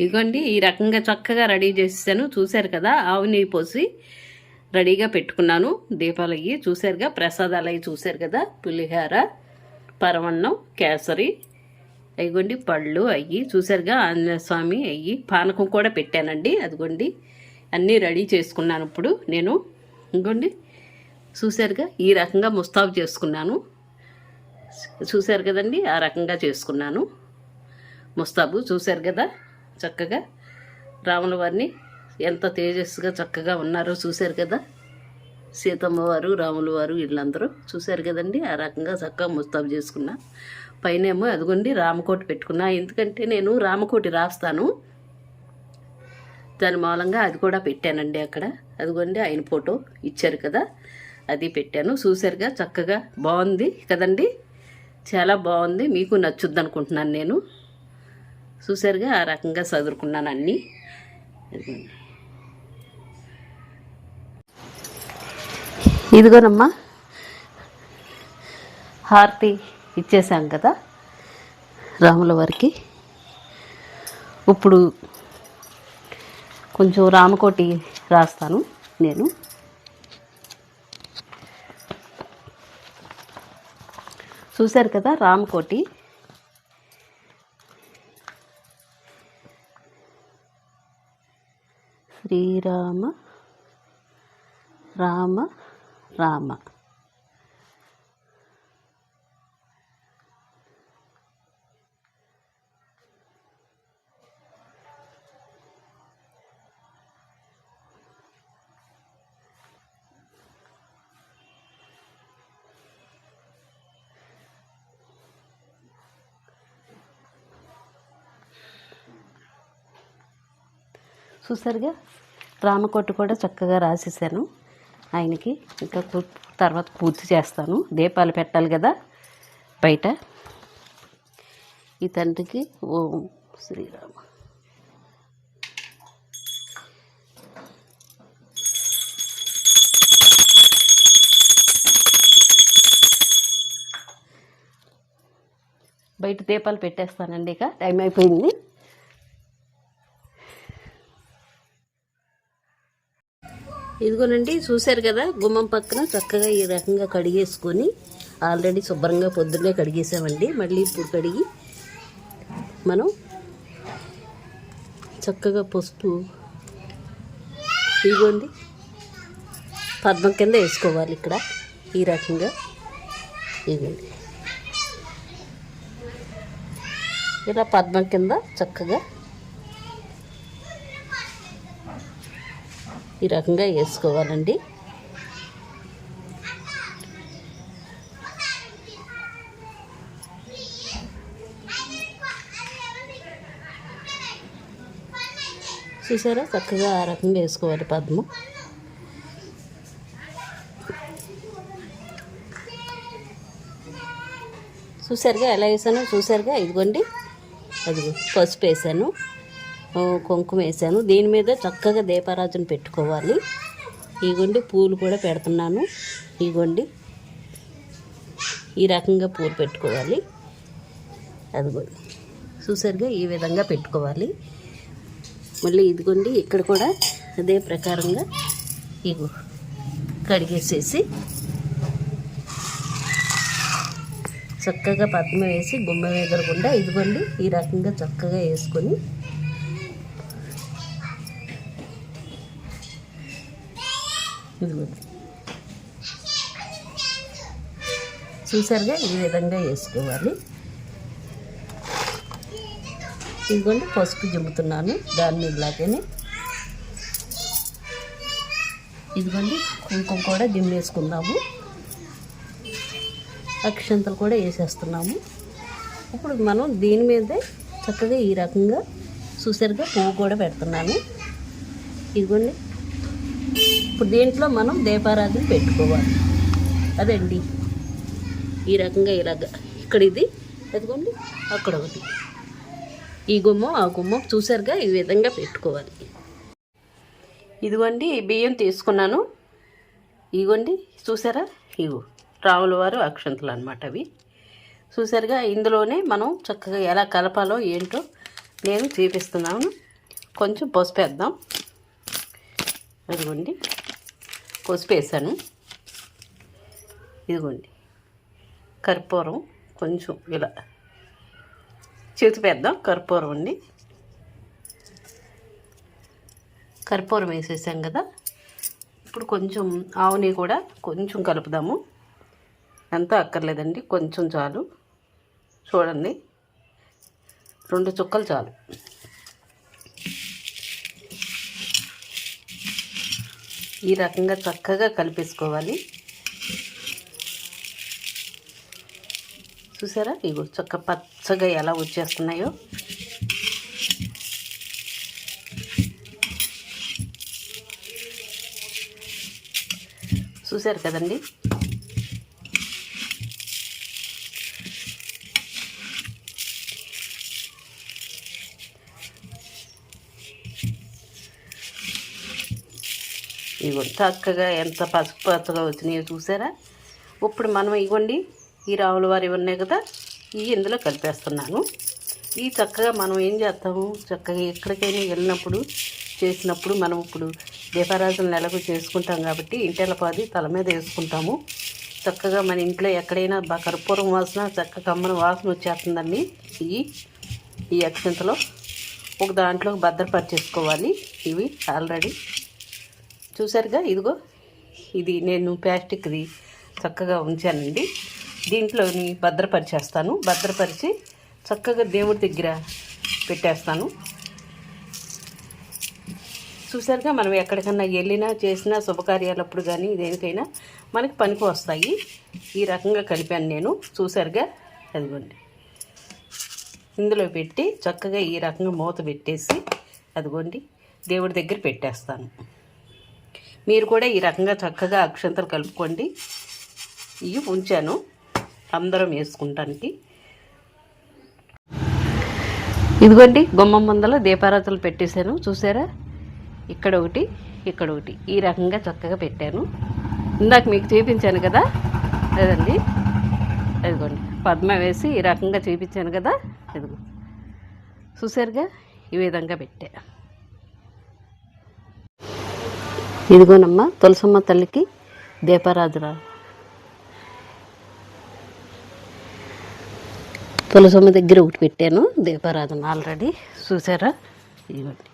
ఇదిగోండి ఈ రకంగా చక్కగా రెడీ చేసేసాను. చూశారు కదా ఆవు నెయ్యి పోసి రెడీగా పెట్టుకున్నాను. దీపాలు అయ్యి చూశారుగా ప్రసాదాలు అయ్యి చూశారు కదా పులిహార పరమన్నం కేసరి అయ్యిగోండి పళ్ళు అయ్యి చూశారుగా ఆంజనేయస్వామి అయ్యి పానకం కూడా పెట్టానండి. అదిగోండి అన్నీ రెడీ చేసుకున్నాను ఇప్పుడు నేను. ఇంకోండి చూశారుగా ఈ రకంగా ముస్తాబు చేసుకున్నాను. చూశారు కదండి ఆ రకంగా చేసుకున్నాను. ముస్తాబు చూశారు కదా చక్కగా రాముల వారిని ఎంత తేజస్సుగా చక్కగా ఉన్నారో చూశారు కదా. సీతమ్మ వారు రాముల వారు వీళ్ళందరూ చూశారు కదండి. ఆ రకంగా చక్కగా ముస్తాబు చేసుకున్నా. పైనేమో అదిగోండి రామకోటి పెట్టుకున్నా. ఎందుకంటే నేను రామకోటి రాస్తాను. దాని మూలంగా అది కూడా పెట్టానండి అక్కడ. అదిగోండి ఆయన ఫోటో ఇచ్చారు కదా. అది పెట్టాను. చూశారుగా చక్కగా బాగుంది కదండి. చాలా బాగుంది. మీకు నచ్చుద్ది అనుకుంటున్నాను నేను. చూసారుగా ఆ రకంగా చదువుకున్నాను అన్నీ. ఇదిగోనమ్మా హారతి ఇచ్చేసాం కదా రాముల వారికి. ఇప్పుడు కొంచెం రామకోటి రాస్తాను నేను. చూశారు కదా రామకోటి. శ్రీరామ రామ రామ చూసారుగా రామకోటి కూడా చక్కగా రాసేసాను ఆయనకి. ఇంకా తర్వాత పూర్తి చేస్తాను. దీపాలు పెట్టాలి కదా బయట. ఈ తండ్రికి ఓం శ్రీరామ. బయట దీపాలు పెట్టేస్తానండి ఇక. టైం అయిపోయింది. ఇదిగోనండి చూశారు కదా గుమ్మం పక్కన చక్కగా ఈ రకంగా కడిగేసుకొని ఆల్రెడీ శుభ్రంగా పొద్దున్నే కడిగేసామండి. మళ్ళీ ఇప్పుడు కడిగి మనం చక్కగా పసుపు ఇదిగోండి పద్మం కింద వేసుకోవాలి ఇక్కడ ఈ రకంగా. ఇదిగోండి. ఇలా పద్మం కింద చక్కగా ఈ రకంగా వేసుకోవాలండి. చూసారా? చక్కగా ఆ రకంగా వేసుకోవాలి పద్మం. చూసారుగా ఎలా వేసానో? చూసారుగా? ఇదిగోండి. అది పసుపు వేసాను. కుంకుమ వేసాను దీని మీద చక్కగా దీపారాజన పెట్టుకోవాలి. ఇగోండి పూలు కూడా పెడుతున్నాను. ఇగోండి ఈ రకంగా పూలు పెట్టుకోవాలి. అదిగోండి చూసారుగా ఈ విధంగా పెట్టుకోవాలి. మళ్ళీ ఇదిగోండి ఇక్కడ కూడా అదే ప్రకారంగా ఇగో కడిగేసేసి చక్కగా పద్మ వేసి గుమ్మ వేదరకుండా ఇదిగోండి ఈ రకంగా చక్కగా వేసుకొని చూసారుగా ఈ విధంగా వేసుకోవాలి. ఇదిగోండి పసుపు జిమ్ముతున్నాను దాన్ని ఇలాగనే ఇదిగోండి కుంకుమ కూడా జిమ్మేసుకుందాము. అక్షంతలు కూడా వేసేస్తున్నాము. ఇప్పుడు మనం దీని మీదే చక్కగా ఈ రకంగా చూసారుగా పువ్వు కూడా పెడుతున్నాను. ఇదిగోండి ఇప్పుడు దీంట్లో మనం దీపారాధన పెట్టుకోవాలి. అదండి. ఈ రకంగా ఇలాగ ఇక్కడ ఇది అదిగోండి అక్కడ ఒకటి. ఈ గుమ్మం ఆ గుమ్మం చూసారుగా ఈ విధంగా పెట్టుకోవాలి. ఇదిగోండి బియ్యం తీసుకున్నాను. ఇగోండి చూసారా? ఇవు రాముల వారు అక్షంతలు అనమాట అవి. చూసారుగా ఇందులోనే మనం చక్కగా ఎలా కలపాలో ఏంటో నేను చూపిస్తున్నాను. కొంచెం పసుపు వేద్దాం. అదిగోండి. పసుపు వేసాను ఇదిగోండి. కర్పూరం కొంచెం ఇలా చేతి పెద్దాం కర్పూరం అండి. కర్పూరం వేసేసాం కదా. ఇప్పుడు కొంచెం ఆవుని కూడా కొంచెం కలుపుదాము. అంతా అక్కర్లేదండి. కొంచెం చాలు. చూడండి. రెండు చుక్కలు చాలు. ఈ రకంగా చక్కగా కలిపేసుకోవాలి. చూసారా? ఇవి చక్క పచ్చగా ఎలా వచ్చేస్తున్నాయో. చూశారు కదండి? ఇగో చక్కగా ఎంత పసుపు పచ్చగా వచ్చినాయో చూసారా? ఇప్పుడు మనం ఇవ్వండి ఈ రావుల వారి ఉన్నాయి కదా ఇవి ఇందులో కలిపేస్తున్నాను. ఈ చక్కగా మనం ఏం చేస్తాము? చక్కగా ఎక్కడికైనా వెళ్ళినప్పుడు చేసినప్పుడు మనం ఇప్పుడు దీపారాజన నెలకు చేసుకుంటాం కాబట్టి ఇంటెలపాది తల మీద వేసుకుంటాము. చక్కగా మన ఇంట్లో ఎక్కడైనా బా కర్పూరం వాసన చక్క కమ్మన వాసన వచ్చేస్తుందండి. ఈ ఈ అక్షంతలో ఒక దాంట్లో భద్రపరిచేసుకోవాలి. ఇవి ఆల్రెడీ చూసారుగా? ఇదిగో. ఇది నేను ప్లాస్టిక్ది చక్కగా ఉంచానండి. దీంట్లోని భద్రపరిచేస్తాను. భద్రపరిచి చక్కగా దేవుడి దగ్గర పెట్టేస్తాను. చూసారుగా? మనం ఎక్కడికన్నా వెళ్ళినా చేసినా శుభకార్యాలప్పుడు కానీ దేనికైనా మనకి పనికి వస్తాయి. ఈ రకంగా కలిపాను నేను. చూసారుగా? అదిగోండి. ఇందులో పెట్టి చక్కగా ఈ రకంగా మూత పెట్టేసి అదిగోండి. దేవుడి దగ్గర పెట్టేస్తాను. మీరు కూడా ఈ రకంగా చక్కగా అక్షంతలు కలుపుకోండి. ఇవి ఉంచాను. అందరం వేసుకుంటానికి. ఇదిగోండి గుమ్మం ముందల దీపారాతులు పెట్టేశాను. చూసారా? ఇక్కడ ఒకటి ఇక్కడ ఒకటి. ఈ రకంగా చక్కగా పెట్టాను. ఇందాక మీకు చూపించాను కదా? అదండి. అదిగోండి పద్మ వేసి ఈ రకంగా చూపించాను కదా? ఇదిగో. చూసారుగా? ఈ విధంగా పెట్టా. ఇదిగోనమ్మా తులసమ్మ తల్లికి దీపారాధన. తులసమ్మ దగ్గర ఒకటి పెట్టాను దీపారాధన ఆల్రెడీ చూసారా? ఇదిగోండి.